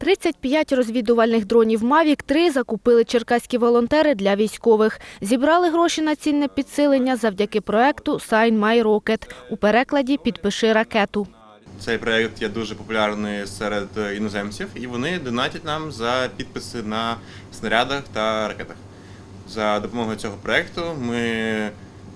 35 розвідувальних дронів Mavic 3 закупили черкаські волонтери для військових. Зібрали гроші на цінне підсилення завдяки проекту Sign My Rocket у перекладі «Підпиши ракету». Цей проєкт є дуже популярний серед іноземців, і вони донатять нам за підписи на снарядах та ракетах. За допомогою цього проєкту ми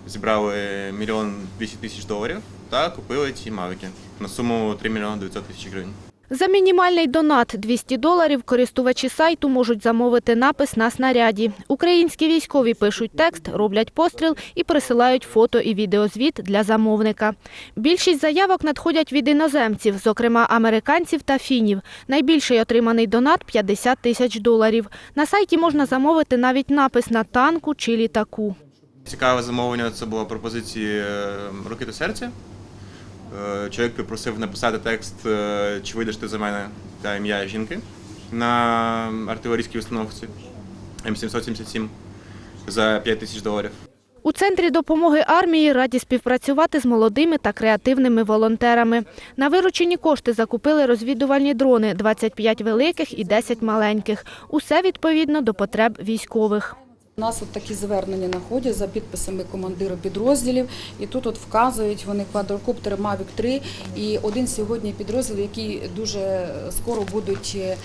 зібрали мільйон 200 тисяч доларів та купили ці мавіки на суму 3 мільйони 900 тисяч гривень. За мінімальний донат 200 доларів користувачі сайту можуть замовити напис на снаряді. Українські військові пишуть текст, роблять постріл і присилають фото і відеозвіт для замовника. Більшість заявок надходять від іноземців, зокрема американців та фінів. Найбільший отриманий донат – 50 тисяч доларів. На сайті можна замовити навіть напис на танку чи літаку. Цікаве замовлення це була пропозиція е, руки та серця. Е, Чоловік попросив написати текст е, Чи вийдеш ти за мене та ім'я жінки на артилерійській установці М777 за 5 тисяч доларів. У центрі допомоги армії раді співпрацювати з молодими та креативними волонтерами. На виручені кошти закупили розвідувальні дрони – 25 великих і 10 маленьких. Усе відповідно до потреб військових. У нас от такі звернення находять за підписами командирів підрозділів, і тут от вказують вони квадрокоптери Mavic 3 і один сьогодні підрозділ, які дуже скоро будуть е,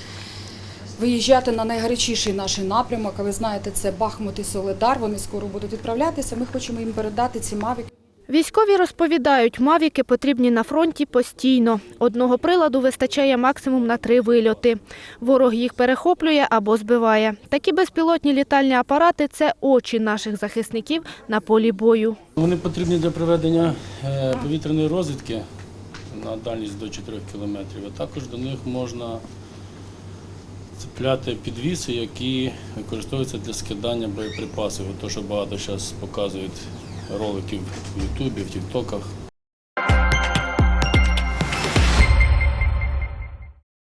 виїжджати на найгарячіший наш напрямок. А ви знаєте, це Бахмут і Соледар. Вони скоро будуть відправлятися. Ми хочемо їм передати ці Mavic. Військові розповідають, мавіки потрібні на фронті постійно. Одного приладу вистачає максимум на три вильоти. Ворог їх перехоплює або збиває. Такі безпілотні літальні апарати – це очі наших захисників на полі бою. Вони потрібні для проведення е, повітряної розвідки на дальність до 4 кілометрів. А також до них можна цепляти підвіси, які використовуються для скидання боєприпасів. То, що багато зараз показують роликів в Ютубі, в Тіктоках.